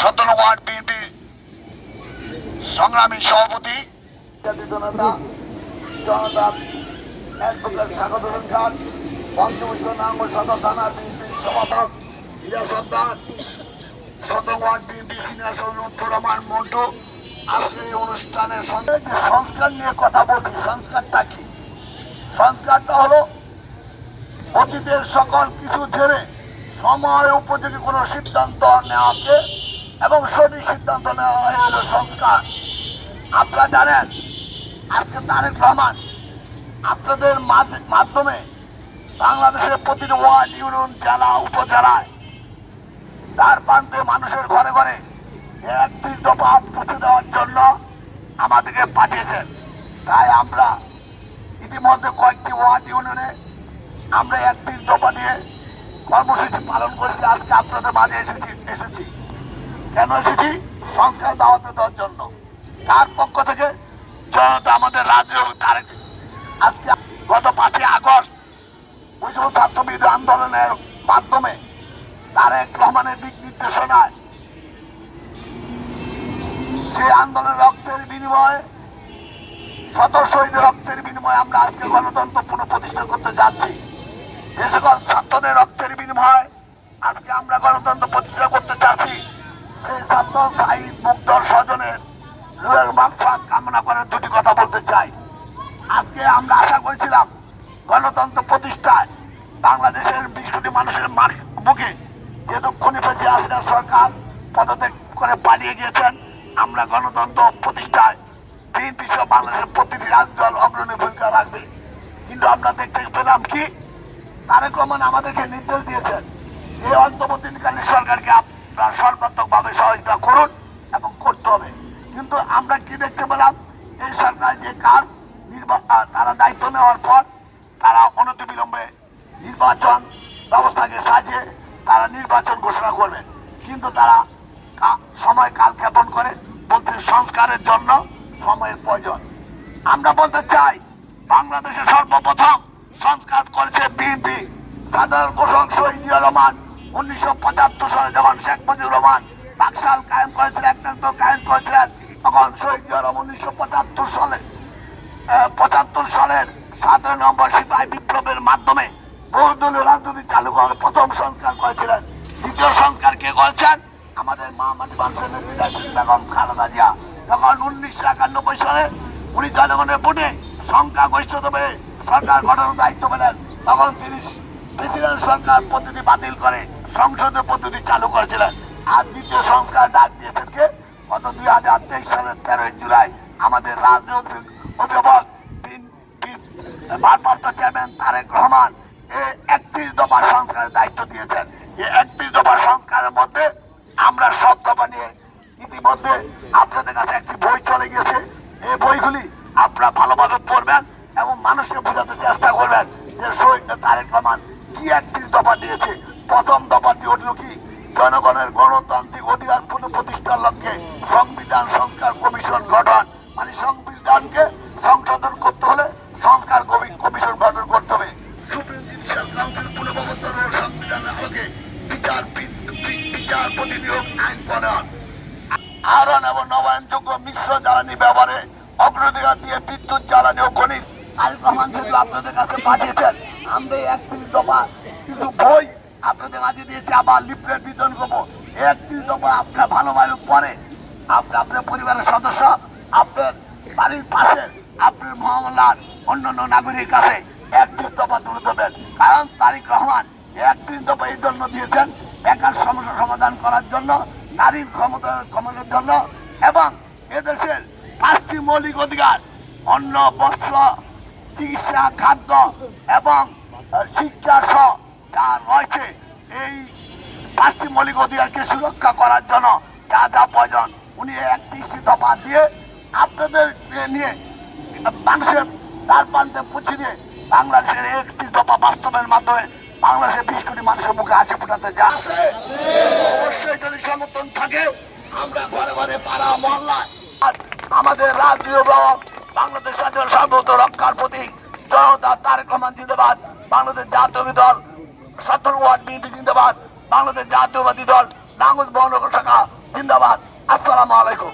সতেরো word BNP সংগ্রামী সভাপতি। জনতা সর্দার মন্টু এই সংস্কার নিয়ে কথা বলছি। সংস্কারটা কি? সংস্কারটা হলো অতীতের সকল কিছু ছেড়ে সময় উপযোগী কোনো সিদ্ধান্ত নেওয়াকে এবং সঠিক সিদ্ধান্ত নেওয়া হলো সংস্কার। আপনারা জানেন, আজকে তারেক রহমান আপনাদের মাধ- মাধ্যমে বাংলাদেশের প্রতিটি ওয়ার্ড, ইউনিয়ন, জেলা, উপজেলায় তার প্রান্তে মানুষের ঘরে ঘরে একটি দফা পুঁছে দেওয়ার জন্য আমাদেরকে পাঠিয়েছেন। তাই আমরা ইতিমধ্যে কয়েকটি ওয়ার্ড, ইউনিয়নে আমরা একটি দফা নিয়ে কর্মসূচি পালন করেছি, আজকে আপনাদের মাঝে এসেছি এসেছি। কেন এসেছি? সংস্কার দাওয়াতে দেওয়ার জন্য। তার পক্ষ থেকে? জনতা আমাদের রাজ্য তারেক আজকে গত পাঁচই আগস্ট বৈষম্য ছাত্রবিরোধী আন্দোলনের মাধ্যমে তারেক রহমানের দিক নির্দেশনায় যে আন্দোলনের রক্তের বিনিময়ে শত শহীদের রক্তের বিনিময়ে আমরা আজকে গণতন্ত্র পুনঃপ্রতিষ্ঠা করতে যাচ্ছি। যে সকল ছাত্রদের রক্তের বিনিময়ে আজকে আমরা গণতন্ত্র প্রতিষ্ঠা করতে যাচ্ছি সেই ছাত্র সাহিদ মুক্তর স্বজনের মাকফাত কামনা করে দুটি কথা বলতে চাই। আজকে আমরা আশা করেছিলাম গণতন্ত্র প্রতিষ্ঠায় বাংলাদেশের বিশ কোটি মানুষের মুখে যেহেতু খনিফেসি হাসিনা সরকার পদত্যাগ করে পালিয়ে গিয়েছেন, আমরা গণতন্ত্র প্রতিষ্ঠায় বিএনপি সহ বাংলাদেশের প্রতিটি রাজ্য অগ্রণী ভূমিকা রাখবে। কিন্তু আমরা দেখতে পেলাম কি? তারেক রহমান আমাদেরকে নির্দেশ দিয়েছেন, এই অন্তর্বর্তীকালীন সরকারকে আপনারা সর্বাত্মকভাবে সহযোগিতা করুন এবং করতে হবে। কিন্তু আমরা কি দেখতে পেলাম? এই সরকার যে কাজ তারা দায়িত্ব নেওয়ার পর তারা অনতিবিলম্বে নির্বাচন ব্যবস্থাকে সাজিয়ে তারা নির্বাচন ঘোষণা করবেন। কিন্তু তারা সময় কাল ক্ষেপণ করে বলতে সংস্কারের জন্য সময়ের প্রয়োজন। আমরা বলতে চাই বাংলাদেশে সর্বপ্রথম সংস্কার করেছে বিএনপি সাধারণ ঘোষক শহীদ রহমান। উনিশশো পঁচাত্তর সালে যখন শেখ মুজিবুর রহমান বাকশাল কায়েম করেছিলেন একনান্ত কায়েম করেছিলেন, তখন শহীদ রহমান উনিশশো পঁচাত্তর সালে পঁচাত্তর সালের সতেরো নম্বর সিপাহী বিপ্লবের মাধ্যমে বহুদলীয় রাজনীতি চালু করার প্রথম সংস্কার করেছিলেন। দ্বিতীয় সংস্কার কে করেছেন? আমাদের মা মাটি মানুষের নেত্রী বেগম খালেদা জিয়া। তখন উনিশশো একানব্বই সালে উনি জনগণের ভোটে সংখ্যাগরিষ্ঠতা পেয়ে সরকার গঠনের দায়িত্ব পেলেন। তখন তিনি প্রেসিডেন্ট সরকার পদ্ধতি বাতিল করে সংসদীয় পদ্ধতি চালু করেছিলেন। আর দ্বিতীয় সংস্কার ডাক দিয়েছেন গত দুই হাজার তেইশ সালের তেরোই জুলাই আমাদের রাজনৈতিক অভিভাবক ভারপ্রাপ্ত চেয়ারম্যান তারেক রহমান একত্রিশ দফা সংস্কারের দায়িত্ব দিয়েছেন। এই একত্রিশ দফা সংস্কারের মধ্যে আমরা সব দফা নিয়ে ইতিমধ্যে আপনাদের কাছে একটি বই চলে গেছে এই বইগুলি আপনারা ভালোভাবে পড়বেন। মানুষকে বোঝাতে চেষ্টা করবেন যে শহীদ তারেক রহমান কি একত্রিশ দফা দিয়েছে? প্রথম দফা দিয়ে উঠল কি? জনগণের গণতান্ত্রিক অধিকার পুনঃপ্রতিষ্ঠার লক্ষ্যে সংবিধান সংস্কার কমিশন গঠন। মানে সংবিধানকে সংশোধন করতে হলে সংস্কার কমিশন গঠন করতে হবে। সুপ্রিম বিচার বি- বি- নিয়োগ আইন প্রণয়ন। আহরণ এবং নবায়নযোগ্য মিশ্র জ্বালানি ব্যবহারে অগ্রাধিকার দিয়ে বিদ্যুৎ, জ্বালানি ও খনিজ তারেক যেহেতু আপনাদের কাছে পাঠিয়েছেন, আমরা একত্রিশ দফা কিছু বই আপনাদের মাঝে দিয়েছি, আবার লিফলেট বিতরণ করব। একত্রিশ আপনার ভালোভাবে পরে আপনি আপনার পরিবারের সদস্য, আপনার বাড়ির পাশে, আপনার মহল্লার অন্যান্য নাগরিক কাছে একত্রিশ দফা তুলে দেবেন কারণ তারিক রহমান একত্রিশ দফা এই জন্য দিয়েছেন, বেকার সমস্যা সমাধান করার জন্য, নারীর ক্ষমতা কমানোর জন্য, এবং এদেশের পাঁচটি মৌলিক অধিকার, অন্ন, বস্ত্র চিকিৎসা, খাদ্য এবং শিক্ষা সহ যা রয়েছে, এই পাঁচটি মৌলিক অধিকারকে সুরক্ষা করার জন্য যা যা প্রয়োজন, উনি এক একত্রিশটি দফা দিয়ে আপনাদের নিয়ে মানুষের তার প্রান্তে পৌঁছে দিয়ে বাংলাদেশের একটি দফা বাস্তবের মাধ্যমে বাংলাদেশের বিশ কোটি মানুষের মুখে হাসি ফোটাতে যা অবশ্যই যদি সমর্থন থাকে, আমরা ঘরে ঘরে পাড়া মহল্লায় আমাদের দল বাংলাদেশ রাজ্যের সার্বভৌম রক্ষার প্রতি জনতা তারেক রহমান জিন্দাবাদ। বাংলাদেশ জাতীয় দল সতেরো ওয়ার্ড বিএনপি জিন্দাবাদ। বাংলাদেশ জাতীয়বাদী দল নাঙ্গল বহন শাখা জিন্দাবাদ। আসসালামু আলাইকুম।